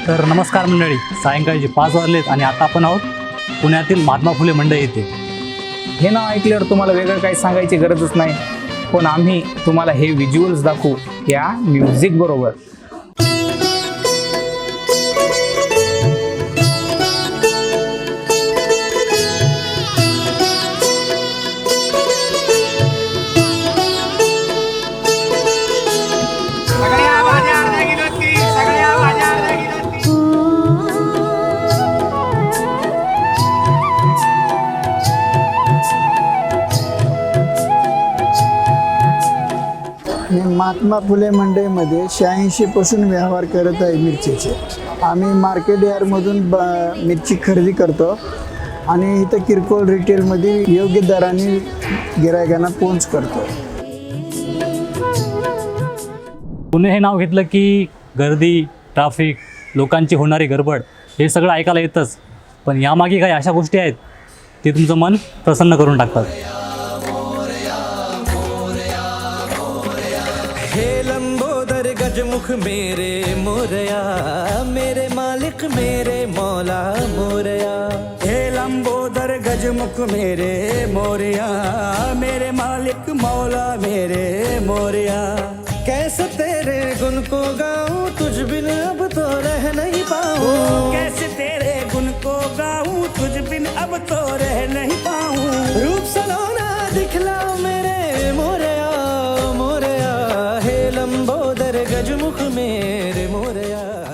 तर नमस्कार मंडळी सायंकाळचे पाच वाजलेत आणि आता आपण आहोत पुण्यातील महात्मा फुले मंडई येथे हे नाव ऐकल्यावर तुम्हाला वेगळं काही सांगायची गरजच नाही पण आम्ही तुम्हाला हे व्हिज्युअल्स दाखवू या म्युझिक मी महात्मा फुले मंडईमध्ये शहाऐंशीपासून व्यवहार करत आहे मिरचीचे. आम्ही मार्केट यार्डमधून ब मिरची खरेदी करतो. आणि इथं किरकोळ रिटेलमध्ये योग्य दराने गिरायकांना पोच करतो. पुणे हे नाव घेतलं की गर्दी ट्राफिक लोकांची होणारी गडबड हे सगळं ऐकायला येतंच. पण यामागे काही अशा गोष्टी आहेत ते तुमचं मन प्रसन्न करून टाकतात. गजमुख मेरे मोरया मेरे मालिक मेरे मौला मोरया। हे लंबोदर गजमुख मेरे मोरया मेरे मालिक मौला मेरे मोरया। कैसे तेरे गुण को गाऊं तुझ बिन अब तो रह नहीं पाऊं। मुख मेरे मोरया